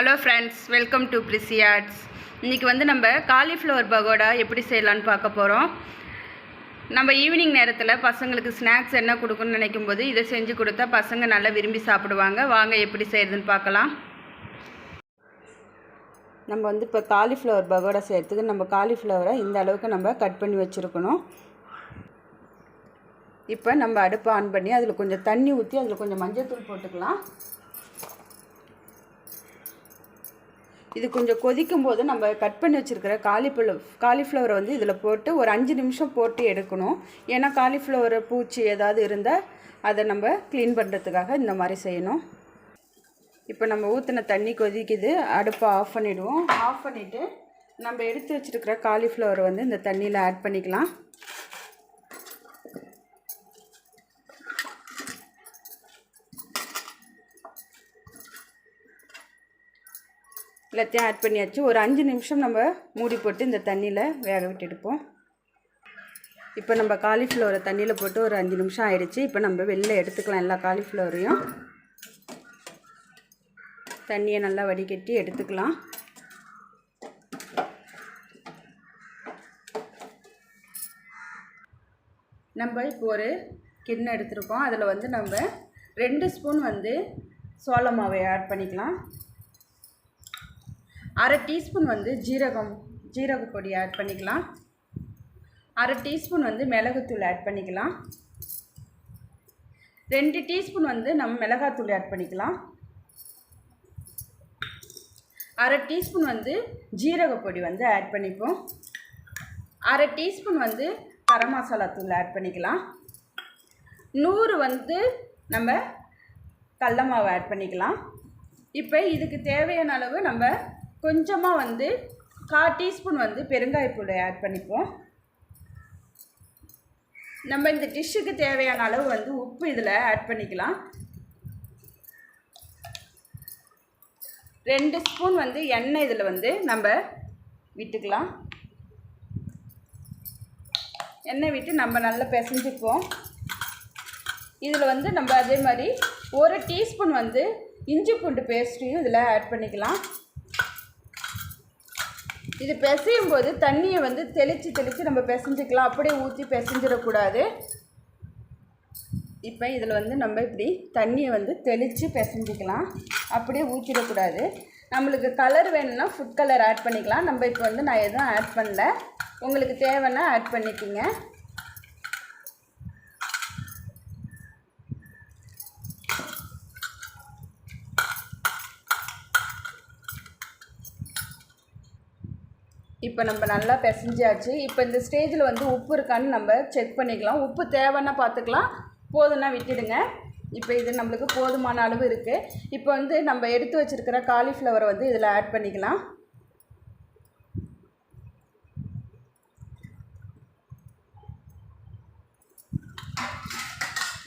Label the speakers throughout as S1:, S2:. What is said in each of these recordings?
S1: Hello friends welcome to பிரிசி arts இன்றைக்கி வந்து நம்ம காலிஃப்ளவர் பகோடா எப்படி செய்யலான்னு பார்க்க போகிறோம் நம்ம ஈவினிங் நேரத்தில் பசங்களுக்கு ஸ்நாக்ஸ் என்ன கொடுக்கணும்னு நினைக்கும் போது இதை செஞ்சு கொடுத்தா பசங்க நல்லா விரும்பி சாப்பிடுவாங்க. வாங்க எப்படி செய்கிறதுன்னு பார்க்கலாம். நம்ம வந்து இப்போ காலிஃப்ளவர் பகோடா செய்கிறதுக்கு நம்ம காலிஃப்ளவரை இந்த அளவுக்கு நம்ம கட் பண்ணி வச்சுருக்கணும். இப்போ நம்ம அடுப்பை ஆன் பண்ணி அதில் கொஞ்சம் தண்ணி ஊற்றி அதில் கொஞ்சம் மஞ்சள் தூள் போட்டுக்கலாம். இது கொஞ்சம் கொதிக்கும் போது நம்ம கட் பண்ணி வச்சுருக்கிற காலிஃப்ளவர் காலிஃப்ளவரை வந்து இதில் போட்டு ஒரு அஞ்சு நிமிஷம் போட்டு எடுக்கணும். ஏன்னா காலிஃப்ளவர் பூச்சி ஏதாவது இருந்தால் அதை நம்ம க்ளீன் பண்ணுறதுக்காக இந்த மாதிரி செய்யணும். இப்போ நம்ம ஊற்றின தண்ணி கொதிக்குது. அடுப்பை ஆஃப் பண்ணிவிடுவோம் ஆஃப் பண்ணிவிட்டு நம்ம எடுத்து வச்சுருக்கிற காலிஃப்ளவரை வந்து இந்த தண்ணியில் ஆட் பண்ணிக்கலாம். எல்லாத்தையும் ஆட் பண்ணியாச்சு. ஒரு அஞ்சு நிமிஷம் நம்ம மூடி போட்டு இந்த தண்ணியில் வேக விட்டு எடுப்போம் இப்போ நம்ம காலிஃப்ளவரை தண்ணியில் போட்டு ஒரு அஞ்சு நிமிஷம் ஆயிடுச்சு. இப்போ நம்ம வெளில எடுத்துக்கலாம் எல்லா காலிஃப்ளவரையும் தண்ணியை நல்லா வடிகட்டி எடுத்துக்கலாம். நம்ம இப்போ ஒரு கிண்ணம் எடுத்திருக்கோம். அதில் வந்து நம்ம ரெண்டு ஸ்பூன் வந்து சோள மாவை ஆட் பண்ணிக்கலாம். அரை டீஸ்பூன் வந்து ஜீரகம் ஜீரக பொடி ஆட் பண்ணிக்கலாம். அரை டீஸ்பூன் வந்து மிளகுத்தூள் ஆட் பண்ணிக்கலாம். ரெண்டு டீஸ்பூன் வந்து நம்ம மிளகாத்தூள் ஆட் பண்ணிக்கலாம். அரை டீஸ்பூன் வந்து ஜீரக பொடி வந்து ஆட் பண்ணிப்போம். அரை டீஸ்பூன் வந்து கரம் மசாலா தூள் ஆட் பண்ணிக்கலாம். நூறு வந்து நம்ம கடல மாவு ஆட் பண்ணிக்கலாம். இப்போ இதுக்கு தேவையான அளவு நம்ம கொஞ்சமாக வந்து கால் டீஸ்பூன் வந்து பெருங்காயப்பொடி ஆட் பண்ணிப்போம். நம்ம இந்த டிஷ்ஷுக்கு தேவையான அளவு வந்து உப்பு இதில் ஆட் பண்ணிக்கலாம். ரெண்டு ஸ்பூன் வந்து எண்ணெய் இதில் வந்து நம்ம விட்டுக்கலாம். எண்ணெய் விட்டு நம்ம நல்லா பிசைஞ்சுப்போம். இதில் வந்து நம்ம அதே மாதிரி ஒரு டீஸ்பூன் வந்து இஞ்சி பூண்டு பேஸ்ட்டையும் இதில் ஆட் பண்ணிக்கலாம். இது பிசையும் போது தண்ணியை வந்து தெளித்து தெளித்து நம்ம பிசைஞ்சிக்கலாம். அப்படியே ஊற்றி பிசைஞ்சிடக்கூடாது. இப்போ இதில் வந்து நம்ம இப்படி தண்ணியை வந்து தெளித்து பிசைஞ்சிக்கலாம். அப்படியே ஊற்றிடக்கூடாது நம்மளுக்கு கலர் வேணும்னா ஃபுட் கலர் ஆட் பண்ணிக்கலாம். நம்ம இப்போ வந்து நான் எதுவும் ஆட் பண்ணல. உங்களுக்கு தேவைன்னா ஆட் பண்ணிக்கிங்க. இப்போ நம்ம நல்லா பிசைஞ்சாச்சு. இப்போ இந்த ஸ்டேஜில் வந்து உப்பு இருக்கான்னு நம்ம செக் பண்ணிக்கலாம். உப்பு தேவைன்னா பார்த்துக்கலாம் போதுன்னா விட்டுடுங்க. இப்போ இது நம்மளுக்கு போதுமான அளவு இருக்குது இப்போ வந்து நம்ம எடுத்து வச்சுருக்கிற காலிஃப்ளவரை வந்து இதில் ஆட் பண்ணிக்கலாம்.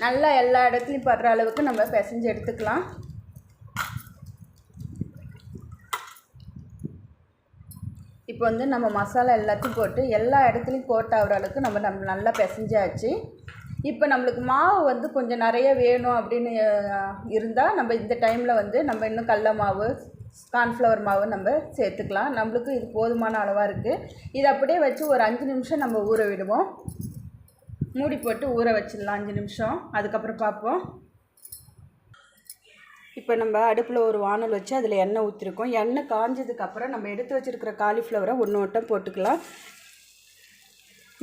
S1: நல்லா எல்லா இடத்துலையும் படுற அளவுக்கு நம்ம பிசைஞ்சு எடுத்துக்கலாம். இப்போ வந்து நம்ம மசாலா எல்லாத்தையும் போட்டு எல்லா இடத்துலையும் கோட் ஆகிற அளவுக்கு நம்ம நம்ம நல்லா பிசைஞ்சாச்சு. இப்போ நம்மளுக்கு மாவு வந்து கொஞ்சம் நிறைய வேணும் அப்படின்னு இருந்தால் நம்ம இந்த டைமில் வந்து நம்ம இன்னும் கடல மாவு கார்ன்ஃப்ளவர் மாவு நம்ம சேர்த்துக்கலாம். நம்மளுக்கு இது போதுமான அளவாக இருக்குது இதை அப்படியே வச்சு ஒரு அஞ்சு நிமிஷம் நம்ம ஊற விடுவோம். மூடி போட்டு ஊற வச்சிடலாம் அஞ்சு நிமிஷம். அதுக்கப்புறம் பார்ப்போம். இப்போ நம்ம அடுப்பில் ஒரு வானல் வச்சு அதில் எண்ணெய் ஊற்றிருக்கோம் எண்ணெய் காஞ்சதுக்கப்புறம் நம்ம எடுத்து வச்சுருக்கிற காலிஃப்ளவரை ஒன்று ஒட்டம் போட்டுக்கலாம்.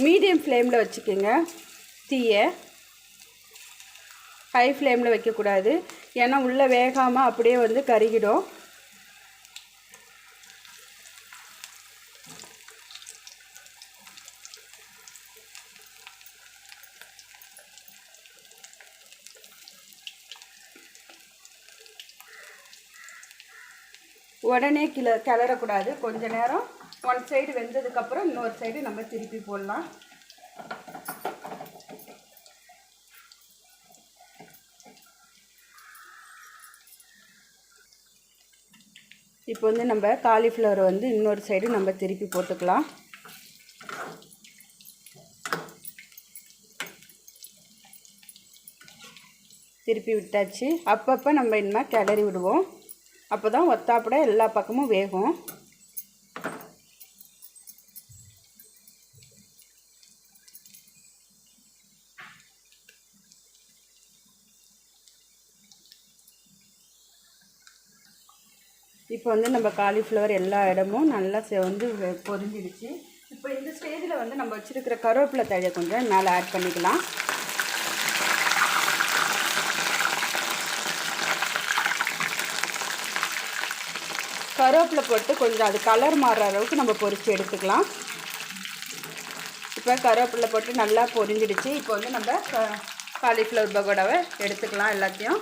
S1: மீடியம் ஃப்ளேமில் வச்சுக்கோங்க. தீயை. ஹை ஃப்ளேமில் வைக்கக்கூடாது. ஏன்னா உள்ளே வேகாமல் அப்படியே வந்து கருகிடும். உடனே கிள கிளறக்கூடாது. கொஞ்ச நேரம். ஒன் சைடு வெந்ததுக்கப்புறம் இன்னொரு சைடு நம்ம திருப்பி போடலாம். இப்போ வந்து நம்ம காலிஃப்ளவர் வந்து இன்னொரு சைடு நம்ம திருப்பி போட்டுக்கலாம். திருப்பி விட்டாச்சு. அப்பப்போ நம்ம இனிமேல் கிளறி விடுவோம். அப்போ தான் ஒத்தாப்பட எல்லா பக்கமும் வேகும். இப்போ வந்து நம்ம காலிஃப்ளவர் எல்லா இடமும் நல்லா வந்து பொரிஞ்சிடுச்சு. இப்போ இந்த ஸ்டேஜில் வந்து நம்ம வச்சுருக்கிற கருவேப்பிலை தழையை கொஞ்சம் மேலே ஆட் பண்ணிக்கலாம். கருவேப்பிலை போட்டு கொஞ்சம் அது கலர் மாறுற அளவுக்கு நம்ம பொரித்து எடுத்துக்கலாம். இப்போ கருவேப்பிலை போட்டு நல்லா பொரிஞ்சிடுச்சு. இப்போ வந்து நம்ம காலிஃப்ளவர் பகோடாவை எடுத்துக்கலாம் எல்லாத்தையும்.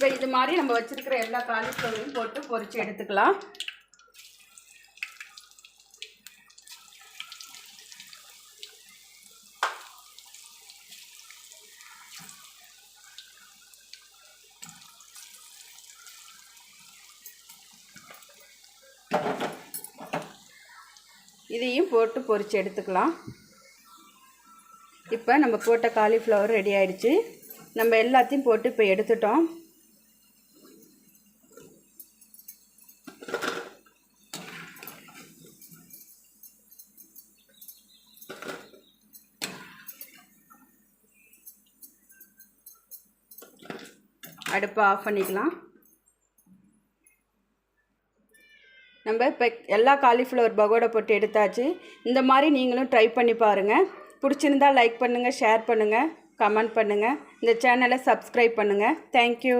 S1: இப்போ இது மாதிரி நம்ம வச்சுருக்கிற எல்லா காலிஃப்ளவரையும் போட்டு பொறிச்சு எடுத்துக்கலாம். இதையும் போட்டு பொறிச்சு எடுத்துக்கலாம். இப்போ நம்ம போட்ட காலிஃப்ளவர் ரெடி ஆயிடுச்சு. நம்ம எல்லாத்தையும் போட்டு இப்போ எடுத்துட்டோம். அடுப்பை ஆஃப் பண்ணிக்கலாம். நம்ம இப்போ எல்லா காலிஃப்ளவர் பகோடா போட்டு எடுத்தாச்சு. இந்த மாதிரி நீங்களும் ட்ரை பண்ணி பாருங்கள் பிடிச்சிருந்தா லைக் பண்ணுங்கள் ஷேர் பண்ணுங்கள் கமெண்ட் பண்ணுங்கள் இந்த சேனலை சப்ஸ்கிரைப் பண்ணுங்கள் தேங்க்யூ